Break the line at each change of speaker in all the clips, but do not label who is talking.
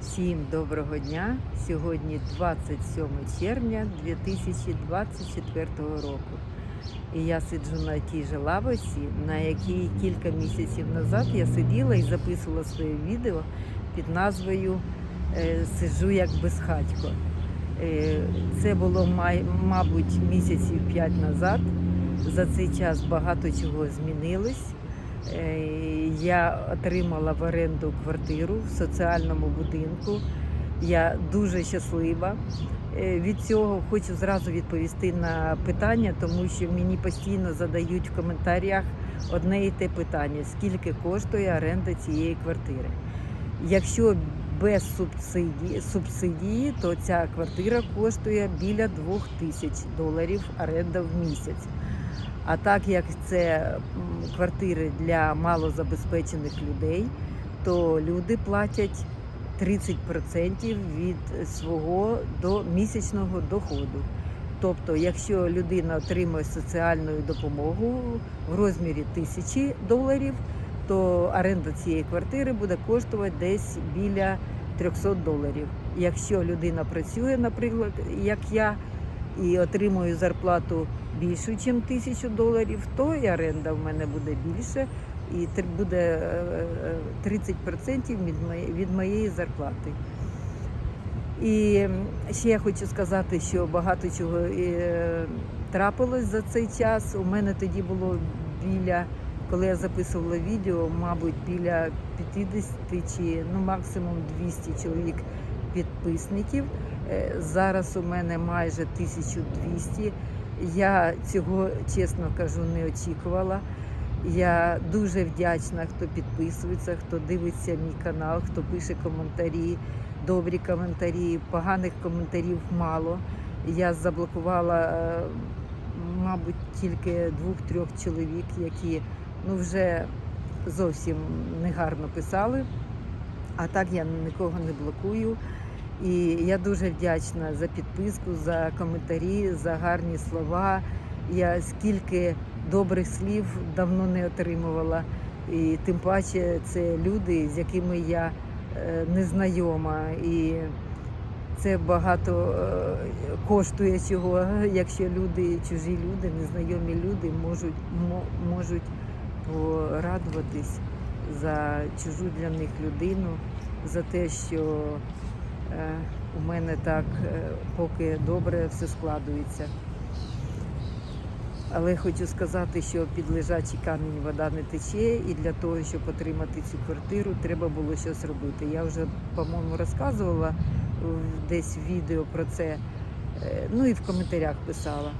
Всім доброго дня! Сьогодні 27 червня 2024 року. І я сиджу на тій же лавочці, на якій кілька місяців назад я сиділа і записувала своє відео під назвою е, Сиджу як безхатько. Е, Це було мабуть місяців п'ять назад. За цей час багато чого змінилось. Е, Я отримала в оренду квартиру в соціальному будинку. Я дуже щаслива. Е, Від цього хочу зразу відповісти на питання, тому що мені постійно задають в коментарях одне і те питання: скільки коштує оренда цієї квартири? Якщо без субсидії, субсидії, то ця квартира коштує біля 2 тисяч доларів оренда в місяць. А так як це квартири для малозабезпечених людей, то люди платять 30% від свого до місячного доходу. Тобто, якщо людина отримує соціальну допомогу в розмірі тисячі доларів, то оренда цієї квартири буде коштувати десь біля 300 доларів. Якщо людина працює, наприклад, як я, і отримує зарплату більшу, ніж тисячу доларів, то і оренда в мене буде більше, і буде е, е, 30% від моєї, зарплати. І ще я хочу сказати, що багато чого е, трапилось за цей час. У мене тоді було біля, коли я записувала відео, мабуть, біля 50 чи ну максимум 200 чоловік підписників. Е, Зараз у мене майже 1200. Я цього, чесно кажу, не очікувала. Я дуже вдячна, хто підписується, хто дивиться мій канал, хто пише коментарі, добрі коментарі, поганих коментарів мало. Я заблокувала, е, мабуть, тільки двох-трьох чоловік, які ну, вже зовсім негарно писали. А так я нікого не блокую. І я дуже вдячна за підписку, за коментарі, за гарні слова. Я скільки добрих слів давно не отримувала. І тим паче це люди, з якими я е, не знайома. І це багато е, коштує чого, якщо люди, чужі люди, незнайомі люди можуть, мо- можуть порадуватись за чужу для них людину, за те, що у мене так е, поки добре все складується. Але хочу сказати, що під лежачий камінь вода не тече, і для того, щоб отримати цю квартиру, треба було щось робити. Я вже, по-моєму, розказувала десь відео про це, е, ну і в коментарях писала.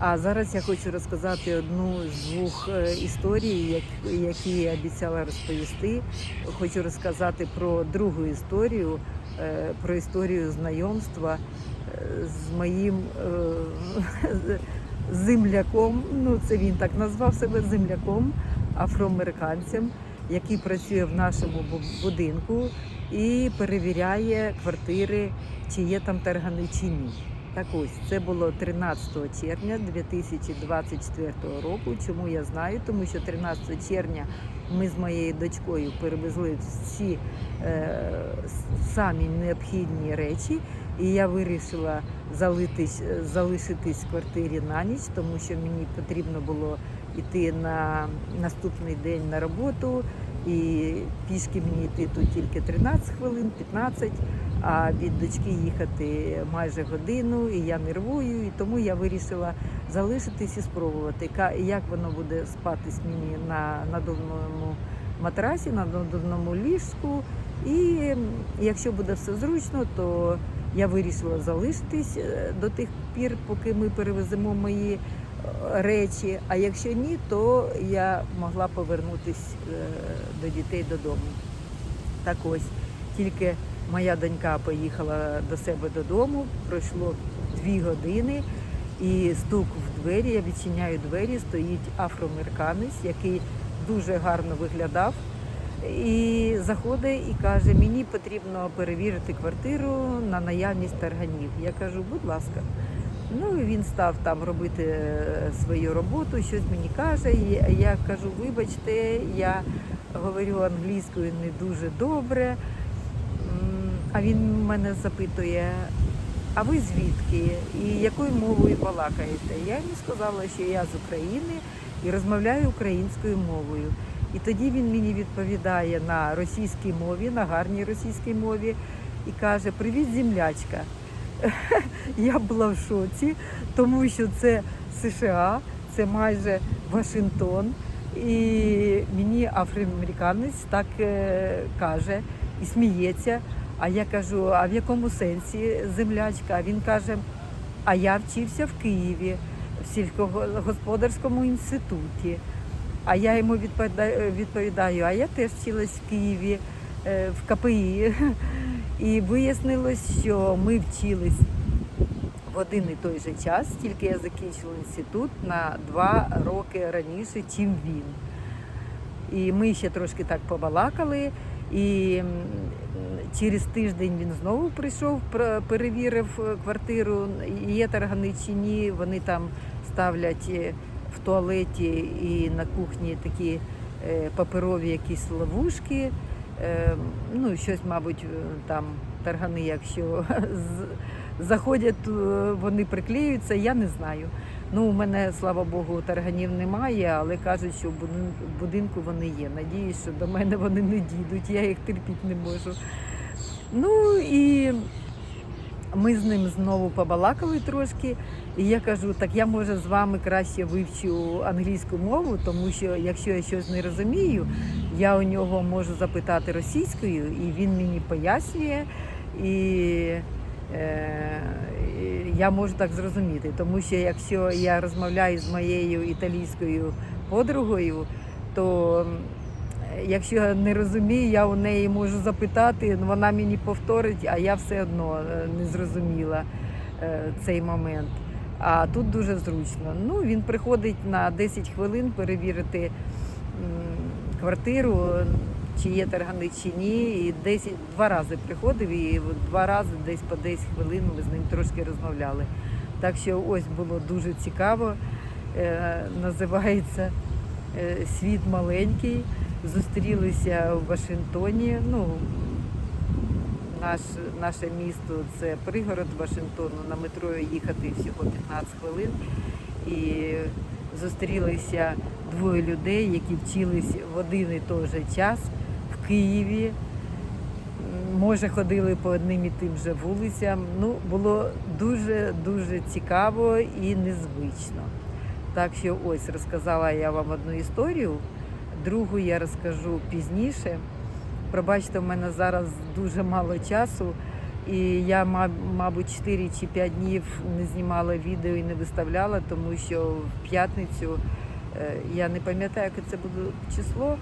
А зараз я хочу розказати одну з двох е, історій, які я обіцяла розповісти. Хочу розказати про другу історію, е, про історію знайомства е, з моїм земляком. Ну, це він так назвав себе земляком, афроамериканцем, який працює в нашому будинку і перевіряє квартири, чи є там таргани чи ні. Так ось це було 13 червня 2024 року. Чому я знаю? Тому що 13 червня ми з моєю дочкою перевезли всі е, самі необхідні речі, і я вирішила залитись, залишитись в квартирі на ніч, тому що мені потрібно було йти на наступний день на роботу. І пішки мені йти тут тільки 13 хвилин, 15, а від дочки їхати майже годину, і я нервую, і тому я вирішила залишитись і спробувати, як воно буде спатись мені на надувному матрасі, на надувному ліжку. І якщо буде все зручно, то я вирішила залишитись е, до тих пір, поки ми перевеземо мої е, речі. А якщо ні, то я могла повернутись е, до дітей додому. Так ось, тільки моя донька поїхала до себе додому, пройшло дві години, і стук в двері, я відчиняю двері, стоїть афроамериканець, який дуже гарно виглядав. І заходить і каже, мені потрібно перевірити квартиру на наявність тарганів. Я кажу, будь ласка. Ну і він став там робити е, свою роботу, щось мені каже. Я кажу, вибачте, я говорю англійською не дуже добре. А він мене запитує, а ви звідки? І якою мовою балакаєте? Я йому сказала, що я з України і розмовляю українською мовою. І тоді він мені відповідає на російській мові, на гарній російській мові, і каже: Привіт, землячка. Я була в шоці, тому що це США, це майже Вашингтон. І мені афроамериканець так е, каже і сміється. А я кажу, а в якому сенсі землячка? Він каже, а я вчився в Києві в сільськогосподарському інституті. А я йому відповідаю, а я теж вчилась в Києві е, в КПІ. І вияснилось, що ми вчились в один і той же час, тільки я закінчила інститут на два роки раніше, чим він. І ми ще трошки так побалакали. І через тиждень він знову прийшов, перевірив е, квартиру, є таргани чи ні. Вони там ставлять е, в туалеті і на кухні такі е, паперові якісь ловушки. Е, Ну, щось, мабуть, там таргани, якщо заходять, вони приклеюються, я не знаю. Ну, у мене, слава Богу, тарганів немає, але кажуть, що в будинку вони є. Надіюсь, що до мене вони не дійдуть, я їх терпіти не можу. Ну і ми з ним знову побалакали трошки. І я кажу, так я може з вами краще вивчу англійську мову, тому що якщо я щось не розумію, я у нього можу запитати російською, і він мені пояснює. І я можу так зрозуміти, тому що якщо я розмовляю з моєю італійською подругою, то якщо я не розумію, я у неї можу запитати, вона мені повторить, а я все одно е, не зрозуміла е, цей момент. А тут дуже зручно. Ну, він приходить на 10 хвилин перевірити квартиру, чи є таргани, чи ні. І 10, два рази приходив, і два рази десь по 10 хвилин ми з ним трошки розмовляли. Так що ось було дуже цікаво. Е, називається е, Світ маленький. Зустрілися в Вашингтоні. Ну, наш, наше місто це пригород Вашингтону. На метро їхати всього 15 хвилин. І зустрілися двоє людей, які вчились в один і той же час Києві. Може, ходили по одним і тим же вулицям. Ну, було дуже дуже цікаво і незвично. Так що ось розказала я вам одну історію, другу я розкажу пізніше. Пробачте, в мене зараз дуже мало часу, і я, ма- мабуть, 4 чи 5 днів не знімала відео і не виставляла, тому що в п'ятницю е, я не пам'ятаю, яке це буде число,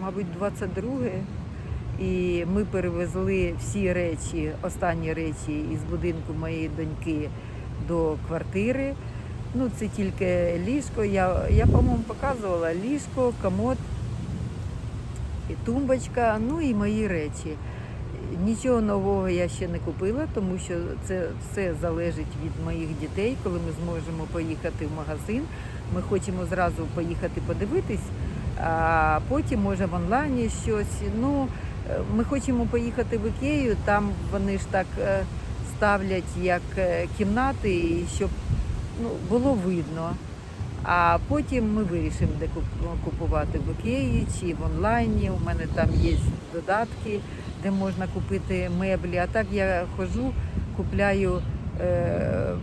мабуть, 22 і ми перевезли всі речі, останні речі із будинку моєї доньки до квартири. Ну, це тільки ліжко. Я, я по-моєму, показувала ліжко, комод, і тумбочка, ну і мої речі. Нічого нового я ще не купила, тому що це все залежить від моїх дітей. Коли ми зможемо поїхати в магазин, ми хочемо зразу поїхати подивитись, а потім може в онлайні щось. Ну, е, ми хочемо поїхати в Ікею, там вони ж так е, ставлять як е, кімнати, щоб ну, було видно. А потім ми вирішимо, де купувати в Ікеї чи в онлайні. У мене там є додатки, де можна купити меблі. А так я ходжу, купляю е,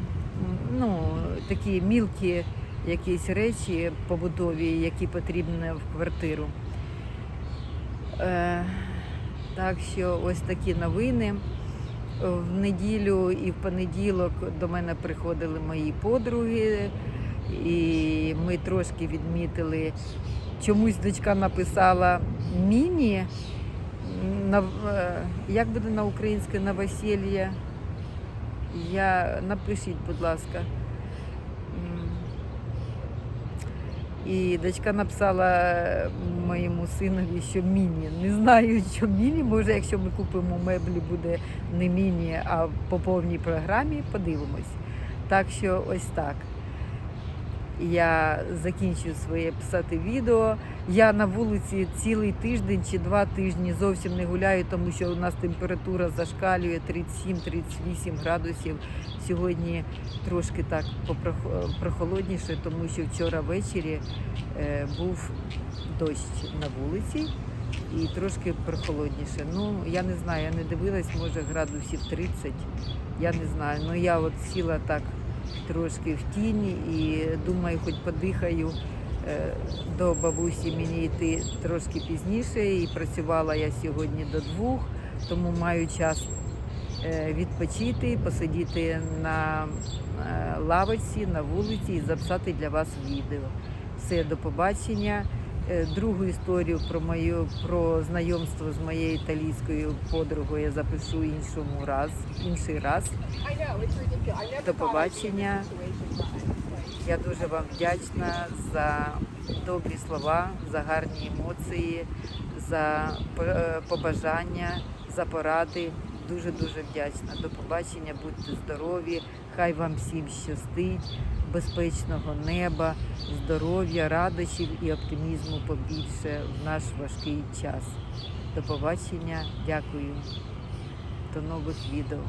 ну, такі мілкі якісь речі побутові, які потрібні в квартиру. Е, так що ось такі новини. В неділю і в понеділок до мене приходили мої подруги, і ми трошки відмітили. Чомусь дочка написала міні. На, е, як буде на українське новосілля? Я напишіть, будь ласка. І дочка написала моєму синові, що міні. Не знаю, що міні. Може, якщо ми купимо меблі, буде не міні, а по повній програмі. Подивимось. Так що ось так. Я закінчую своє писати відео. Я на вулиці цілий тиждень чи два тижні зовсім не гуляю, тому що у нас температура зашкалює 37-38 градусів. Сьогодні трошки так прохолодніше, тому що вчора ввечері е, був дощ на вулиці і трошки прохолодніше. Ну, я не знаю, я не дивилась, може градусів 30. Я не знаю. Ну я от сіла так трошки в тіні і думаю, хоч подихаю. Е, До бабусі мені йти трошки пізніше і працювала я сьогодні до двох, тому маю час е, відпочити, посидіти на е, лавочці, на вулиці і записати для вас відео. Все, до побачення. Е, Другу історію про мою про знайомство з моєю італійською подругою я запишу іншому раз, інший раз.
До побачення.
Я дуже вам вдячна за добрі слова, за гарні емоції, за е, побажання, за поради. Дуже дуже вдячна. До побачення, будьте здорові. Хай вам всім щастить, безпечного неба, здоров'я, радощів і оптимізму побільше в наш важкий час. До побачення, дякую. До нових відео.